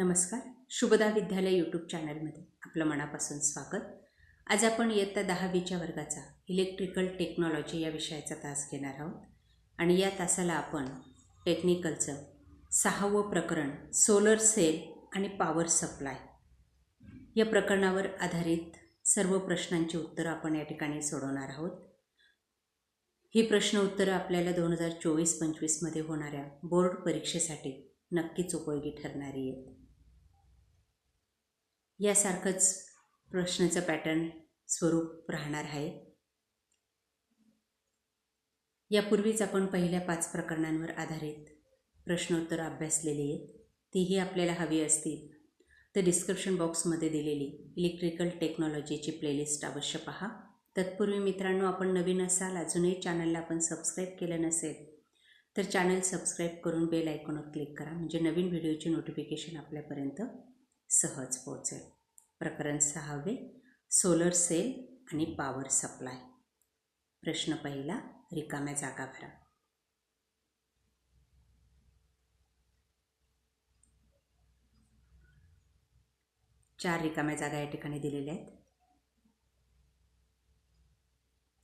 नमस्कार. शुभदा विद्यालय यूट्यूब चॅनलमध्ये आपलं मनापासून स्वागत. आज आपण इयत्ता दहावीच्या वर्गाचा इलेक्ट्रिकल टेक्नॉलॉजी या विषयाचा तास घेणार आहोत. आणि या तासाला आपण टेक्निकलचं सहावं प्रकरण सोलर सेल आणि पॉवर सप्लाय या प्रकरणावर आधारित सर्व प्रश्नांची उत्तरं आपण या ठिकाणी सोडवणार आहोत. ही प्रश्न उत्तरं आपल्याला दोन हजार चोवीस पंचवीसमध्ये होणाऱ्या बोर्ड परीक्षेसाठी नक्कीच उपयोगी ठरणारी आहेत. यासारखंच प्रश्नाचं पॅटर्न स्वरूप राहणार आहे. यापूर्वीच आपण पहिल्या पाच प्रकरणांवर आधारित प्रश्नोत्तर अभ्यासलेली आहेत. तीही आपल्याला हवी असतील. तर डिस्क्रिप्शन बॉक्समध्ये दिलेली इलेक्ट्रिकल टेक्नॉलॉजीची प्लेलिस्ट अवश्य पहा. तत्पूर्वी मित्रांनो आपण नवीन असाल अजूनही चॅनलला आपण सबस्क्राईब केलं नसेल तर चॅनल सबस्क्राईब करून बेल आयकॉनवर क्लिक करा. म्हणजे नवीन व्हिडिओची नोटिफिकेशन आपल्यापर्यंत सहज पोचेल प्रकरण सहावे सोलर सेल आणि पॉवर सप्लाय प्रश्न पहिला रिकाम्या जागा भरा. चार रिकाम्या जागा या ठिकाणी दिलेल्या आहेत.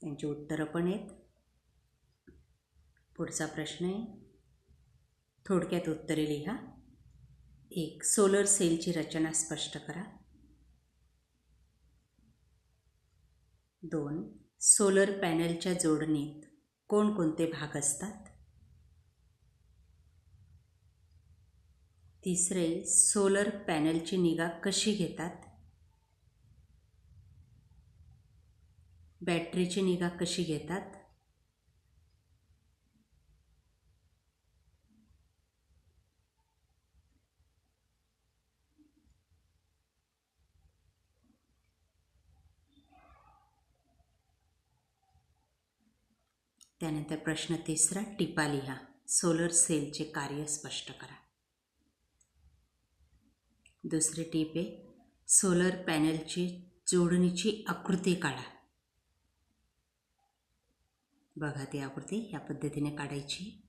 त्यांची उत्तरं पण आहेत. पुढचा प्रश्न आहे. थोडक्यात उत्तरे लिहा. एक सोलर सेलची रचना स्पष्ट करा. दोन सोलर पॅनलच्या जोडणीत कोणकोणते भाग असतात? तिसरे सोलर पॅनलची निगा कशी घेतात? बॅटरीची निगा कशी घेतात? त्यानंतर प्रश्न तिसरा टिपा लिहा. सोलर सेलचे कार्य स्पष्ट करा. दुसरे टीप आहे सोलर पॅनलची जोडणीची आकृती काढा. बघा ती आकृती या पद्धतीने काढायची.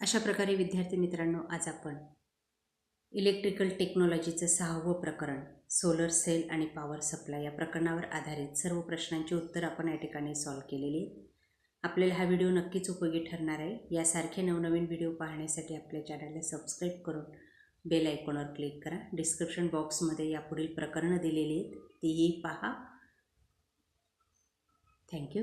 अशा प्रकारे विद्यार्थी मित्रांनो आज आपण इलेक्ट्रिकल टेक्नॉलॉजीचं सहावं प्रकरण सोलर सेल आणि पॉवर सप्लाय या प्रकरणावर आधारित सर्व प्रश्नांची उत्तर आपण या ठिकाणी सॉल्व केलेली. आपल्याला हा व्हिडिओ नक्कीच उपयोगी ठरणार आहे. यासारखे नवनवीन व्हिडिओ पाहण्यासाठी आपल्या चॅनलला सबस्क्राईब करून बेल आयकॉनवर क्लिक करा. डिस्क्रिप्शन बॉक्समध्ये यापुढील प्रकरणं दिलेली आहेत. तीही पहा. थँक्यू